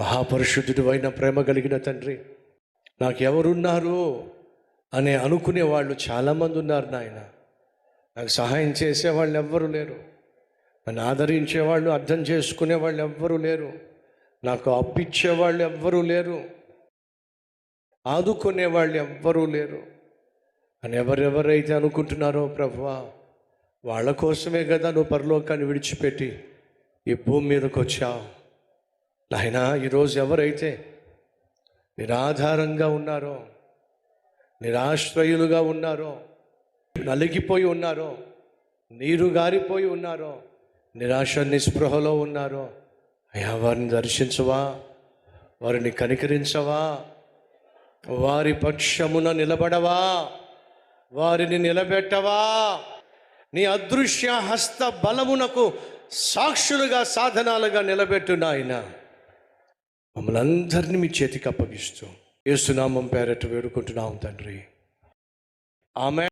మహాపరిశుద్ధుడు అయిన ప్రేమ కలిగిన తండ్రి నాకు ఎవరున్నారు అని అనుకునే వాళ్ళు చాలామంది ఉన్నారు నాయన. నాకు సహాయం చేసేవాళ్ళు ఎవ్వరూ లేరు. నన్ను ఆదరించే వాళ్ళు అర్థం చేసుకునే వాళ్ళు ఎవ్వరూ లేరు. నాకు అప్పిచ్చే వాళ్ళు ఎవ్వరూ లేరు. ఆదుకునే వాళ్ళు ఎవ్వరూ లేరు. అని ఎవరెవరైతే అనుకుంటున్నారో ప్రభువా వాళ్ళ కోసమే కదా నువ్వు పరలోకాన్ని విడిచిపెట్టి ఈ భూమి మీదకి వచ్చావు నాయనా ఈరోజు ఎవరైతే నిరాధారంగా ఉన్నారో నిరాశ్రయులుగా ఉన్నారో నలిగిపోయి ఉన్నారో నీరు గారిపోయి ఉన్నారో నిరాశ నిస్పృహలో ఉన్నారో అయ్యా వారిని దర్శించవా? వారిని కనికరించవా? వారి పక్షమున నిలబడవా? వారిని నిలబెట్టవా? నీ అదృశ్య హస్త బలమునకు సాక్షులుగా సాధనాలుగా నిలబెట్టు నాయన. మమ్మల్ని అందరినీ మీ చేతికి అప్పగిస్తూ ఏసునామం పేరట వేడుకుంటున్నాం తండ్రి. ఆమె